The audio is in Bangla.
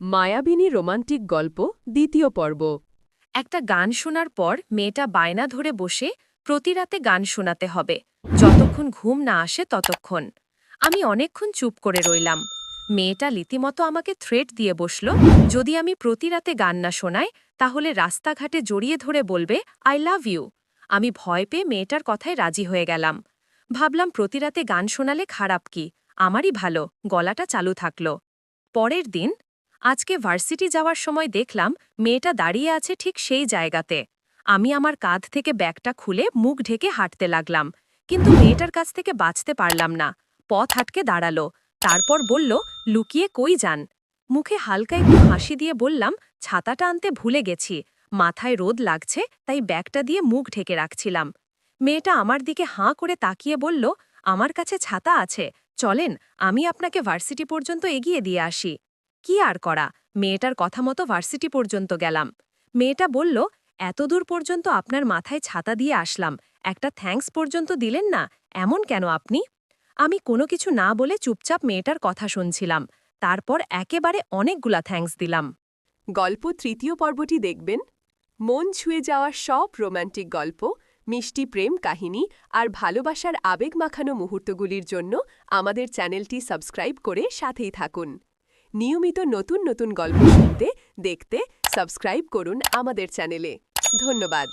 মায়াবিনী রোমান্টিক গল্প, দ্বিতীয় পর্ব। একটা গান শোনার পর মেয়েটা বায়না ধরে বসে, প্রতি রাতে গান শোনাতে হবে। যতক্ষণ ঘুম না আসে ততক্ষণ। আমি অনেকক্ষণ চুপ করে রইলাম। মেয়েটা রীতিমতো আমাকে থ্রেট দিয়ে বসল, যদি আমি প্রতি রাতে গান না শোনাই, তাহলে রাস্তাঘাটে জড়িয়ে ধরে বলবে, আই লাভ ইউ। আমি ভয় পেয়ে মেয়েটার কথায় রাজি হয়ে গেলাম। ভাবলাম প্রতি রাতে গান শোনালে খারাপ কি? আমারই ভালো, গলাটা চালু থাকল। পরের দিন আজকে ভার্সিটি যাওয়ার সময় দেখলাম মেয়েটা দাঁড়িয়ে আছে ঠিক সেই জায়গাতে। আমি আমার কাঁধ থেকে ব্যাগটা খুলে মুখ ঢেকে হাঁটতে লাগলাম, কিন্তু মেয়েটার কাছ থেকে বাঁচতে পারলাম না। পথ হাটকে দাঁড়াল, তারপর বলল, লুকিয়ে কই যান? মুখে হালকা একটু হাসি দিয়ে বললাম, ছাতাটা আনতে ভুলে গেছি, মাথায় রোদ লাগছে, তাই ব্যাগটা দিয়ে মুখ ঢেকে রাখছিলাম। মেয়েটা আমার দিকে হাঁ করে তাকিয়ে বলল, আমার কাছে ছাতা আছে, চলেন, আমি আপনাকে ভার্সিটি পর্যন্ত এগিয়ে দিয়ে আসি। কি আর করা? মেয়েটার কথা মতো ভার্সিটি পর্যন্ত গেলাম। মেয়েটা বলল এত দূর পর্যন্ত আপনার মাথায় ছাতা দিয়ে আসলাম। একটা থ্যাঙ্কস পর্যন্ত দিলেন না? এমন কেন আপনি? আমি কোনো কিছু না বলে চুপচাপ মেয়েটার কথা শুনছিলাম। তারপর একেবারে অনেকগুলা থ্যাঙ্কস দিলাম। গল্প তৃতীয় পর্বটি দেখবেন। মন ছুঁয়ে যাওয়া সব রোমান্টিক গল্প, মিষ্টি প্রেম কাহিনী আর ভালোবাসার আবেগ মাখানো মুহূর্তগুলির জন্য আমাদের চ্যানেলটি সাবস্ক্রাইব করে সাথেই থাকুন। নিয়মিত নতুন নতুন গল্প শুনতে দেখতে সাবস্ক্রাইব করুন আমাদের চ্যানেলে ধন্যবাদ।